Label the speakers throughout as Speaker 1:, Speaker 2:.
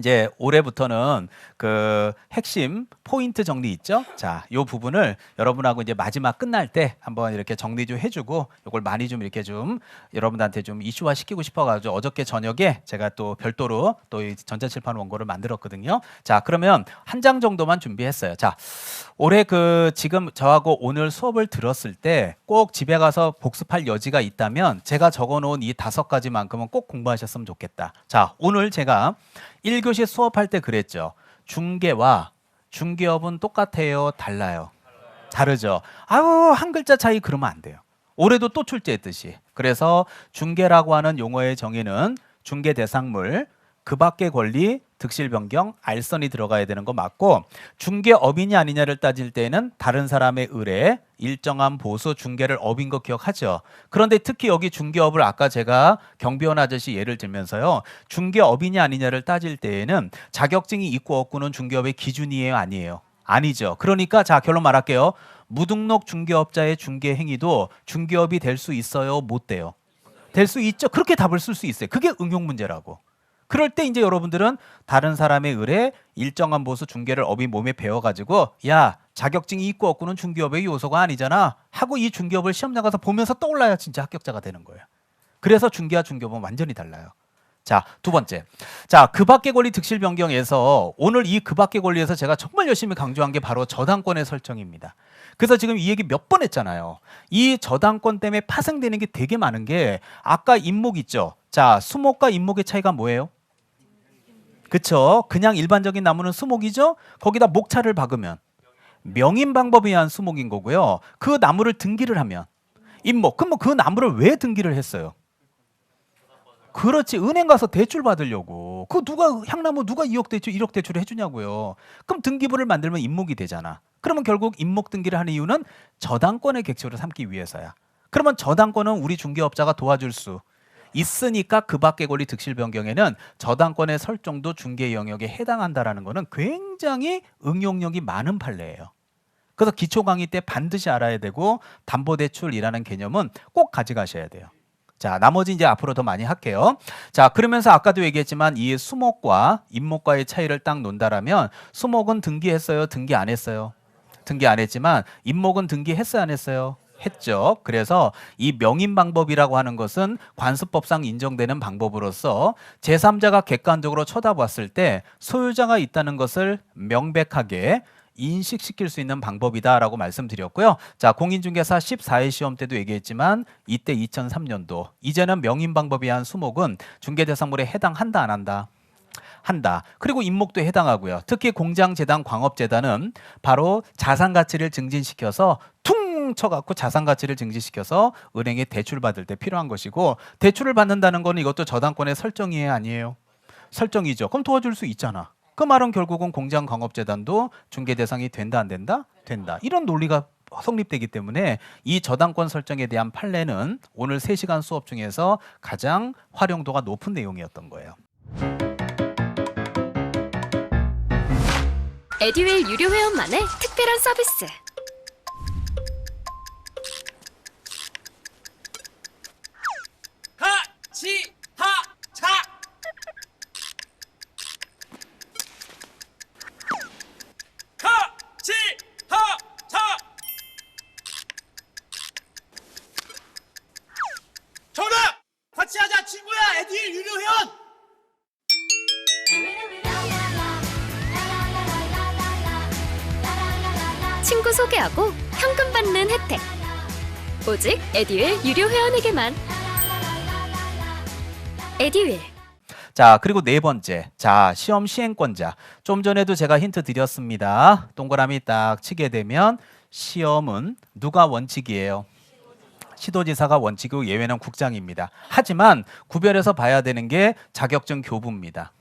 Speaker 1: 이제 올해부터는 그 핵심 포인트 정리 있죠? 자, 요 부분을 여러분하고 이제 마지막 끝날 때 한번 이렇게 정리 좀 해주고 요걸 많이 좀 이렇게 좀 여러분한테 좀 이슈화 시키고 싶어가지고 어저께 저녁에 제가 또 별도로 또 이 전자칠판 원고를 만들었거든요. 자, 그러면 한 장 정도만 준비했어요. 자, 올해 그 지금 저하고 오늘 수업을 들었을 때 꼭 집에 가서 복습할 여지가 있다면 제가 적어놓은 이 다섯 가지만큼은 꼭 공부하셨으면 좋겠다. 자, 오늘 제가 1 교시 수업할 때 그랬죠. 중개와 중개업은 똑같아요, 달라요. 다르죠. 아유, 한 글자 차이 그러면 안 돼요. 올해도 또 출제했듯이. 그래서 중개라고 하는 용어의 정의는 중개 대상물, 그 밖의 권리, 득실 변경, 알선이 들어가야 되는 거 맞고 중개업이냐 아니냐를 따질 때에는 다른 사람의 의뢰, 일정한 보수 중개를 업인 거 기억하죠. 그런데 특히 여기 중개업을 아까 제가 경비원 아저씨 예를 들면서요. 중개업이냐 아니냐를 따질 때에는 자격증이 있고 없고는 중개업의 기준이에요, 아니에요? 아니죠. 그러니까 자 결론 말할게요. 무등록 중개업자의 중개 행위도 중개업이 될 수 있어요, 못 돼요? 될 수 있죠. 그렇게 답을 쓸 수 있어요. 그게 응용 문제라고. 그럴 때 이제 여러분들은 다른 사람의 의뢰 일정한 보수 중개를 업이 몸에 배워가지고 야 자격증이 있고 없고는 중개업의 요소가 아니잖아 하고 이 중개업을 시험 나가서 보면서 떠올라야 진짜 합격자가 되는 거예요. 그래서 중개와 중개업은 완전히 달라요. 자, 두 번째. 자, 그 밖의 권리 득실 변경에서 오늘 이 그 밖의 권리에서 제가 정말 열심히 강조한 게 바로 저당권의 설정입니다. 그래서 지금 이 얘기 몇 번 했잖아요. 이 저당권 때문에 파생되는 게 되게 많은 게 아까 임목 있죠. 자, 수목과 임목의 차이가 뭐예요? 그쵸? 그냥 일반적인 나무는 수목이죠? 거기다 목차를 박으면 명인 방법에 의한 수목인 거고요. 그 나무를 등기를 하면 임목. 그럼 뭐 그 나무를 왜 등기를 했어요? 그렇지 은행 가서 대출 받으려고 그 누가 향나무 누가 2억 대출 1억 대출을 해주냐고요 그럼 등기부를 만들면 임목이 되잖아 그러면 결국 임목 등기를 하는 이유는 저당권의 객체로 삼기 위해서야 그러면 저당권은 우리 중개업자가 도와줄 수 있으니까 그 밖의 권리 득실 변경에는 저당권의 설정도 중개 영역에 해당한다라는 거는 굉장히 응용력이 많은 판례예요 그래서 기초 강의 때 반드시 알아야 되고 담보 대출이라는 개념은 꼭 가져가셔야 돼요 자, 나머지 이제 앞으로 더 많이 할게요. 자, 그러면서 아까도 얘기했지만 이 수목과 임목과의 차이를 딱 논다라면 수목은 등기했어요, 등기 안 했어요? 등기 안 했지만 임목은 등기했어요, 안 했어요? 했죠. 그래서 이 명인 방법이라고 하는 것은 관습법상 인정되는 방법으로서 제3자가 객관적으로 쳐다봤을 때 소유자가 있다는 것을 명백하게 인식시킬 수 있는 방법이다라고 말씀드렸고요. 자, 공인중개사 14회 시험 때도 얘기했지만 이때 2003년도 이제는 명인 방법에 의한 수목은 중개 대상물에 해당한다 안 한다. 한다. 그리고 임목도 해당하고요. 특히 공장 재단, 광업 재단은 바로 자산 가치를 증진시켜서 퉁 쳐갖고 자산 가치를 증진시켜서 은행에 대출 받을 때 필요한 것이고 대출을 받는다는 거는 이것도 저당권의 설정이에요, 아니에요? 설정이죠. 그럼 도와줄 수 있잖아. 그 말은 결국은 공장광업재단도 중개 대상이 된다 안 된다? 된다. 이런 논리가 성립되기 때문에 이 저당권 설정에 대한 판례는 오늘 3시간 수업 중에서 가장 활용도가 높은 내용이었던 거예요.
Speaker 2: 에듀윌 유료 회원만의 특별한 서비스. 친구 소개하고 현금 받는 혜택. 오직 에듀윌 유료 회원에게만. 에듀윌.
Speaker 1: 자, 그리고 네 번째. 자, 시험 시행권자. 좀 전에도 제가 힌트 드렸습니다. 동그라미 딱 치게 되면 시험은 누가 원칙이에요? 시도지사가 원칙이고 예외는 국장입니다. 하지만 구별해서 봐야 되는 게 자격증 교부입니다.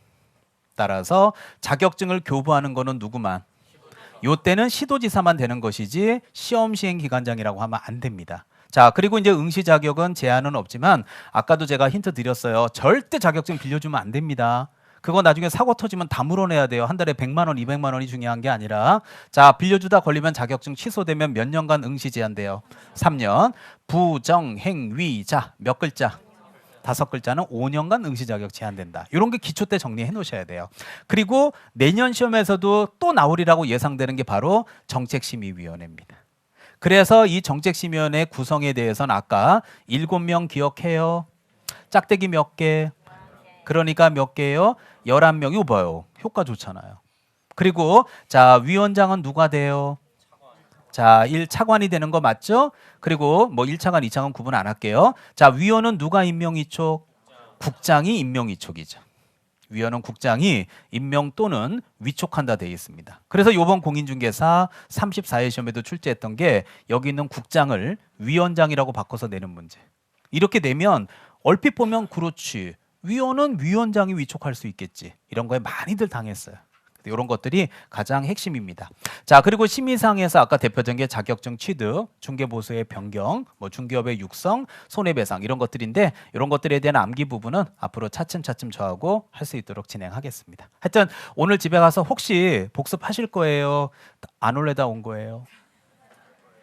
Speaker 1: 따라서 자격증을 교부하는 거는 누구만? 요 때는 시도지사만 되는 것이지 시험 시행 기관장이라고 하면 안 됩니다. 자, 그리고 이제 응시 자격은 제한은 없지만 아까도 제가 힌트 드렸어요. 절대 자격증 빌려주면 안 됩니다. 그거 나중에 사고 터지면 다 물어내야 돼요. 한 달에 100만 원, 200만 원이 중요한 게 아니라 자, 빌려주다 걸리면 자격증 취소되면 몇 년간 응시 제한돼요? 3년. 부정행위자 몇 글자? 다섯 글자는 5년간 응시 자격 제한된다. 이런 게 기초 때 정리해 놓으셔야 돼요. 그리고 내년 시험에서도 또 나오리라고 예상되는 게 바로 정책심의위원회입니다. 그래서 이 정책심의위원회 구성에 대해서는 아까 일곱 명 기억해요. 짝대기 몇 개? 그러니까 몇 개요? 11명이 봐요. 효과 좋잖아요. 그리고 자, 위원장은 누가 돼요? 자, 1차관이 되는 거 맞죠? 그리고 뭐 1차관, 2차관 구분 안 할게요. 자, 위원은 누가 임명이촉? 국장이 임명이촉이죠. 위원은 국장이 임명 또는 위촉한다 되어 있습니다. 그래서 이번 공인중개사 34회 시험에도 출제했던 게 여기 있는 국장을 위원장이라고 바꿔서 내는 문제. 이렇게 되면 얼핏 보면 그렇지. 위원은 위원장이 위촉할 수 있겠지. 이런 거에 많이들 당했어요. 이런 것들이 가장 핵심입니다. 자 그리고 심의상에서 아까 대표적인 게 자격증 취득, 중개보수의 변경, 뭐 중개업의 육성, 손해배상 이런 것들인데 이런 것들에 대한 암기 부분은 앞으로 차츰차츰 저하고 할 수 있도록 진행하겠습니다. 하여튼 오늘 집에 가서 혹시 복습하실 거예요? 안 올래다 온 거예요?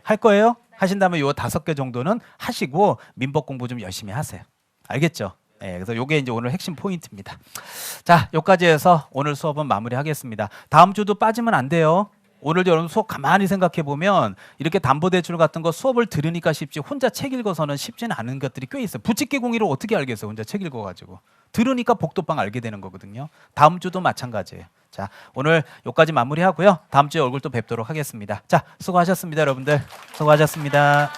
Speaker 1: 할 거예요? 하신다면 요 다섯 개 정도는 하시고 민법 공부 좀 열심히 하세요. 알겠죠? 네, 그래서 요게 이제 오늘 핵심 포인트입니다. 자, 여기까지 해서 오늘 수업은 마무리하겠습니다. 다음 주도 빠지면 안 돼요. 오늘도 여러분 수업 가만히 생각해 보면 이렇게 담보 대출 같은 거 수업을 들으니까 쉽지 혼자 책 읽어서는 쉽지는 않은 것들이 꽤 있어요. 부칙기 공의를 어떻게 알겠어요? 혼자 책 읽어 가지고 들으니까 복도방 알게 되는 거거든요. 다음 주도 마찬가지예요. 자, 오늘 여기까지 마무리하고요. 다음 주에 얼굴 또 뵙도록 하겠습니다. 자, 수고하셨습니다, 여러분들. 수고하셨습니다.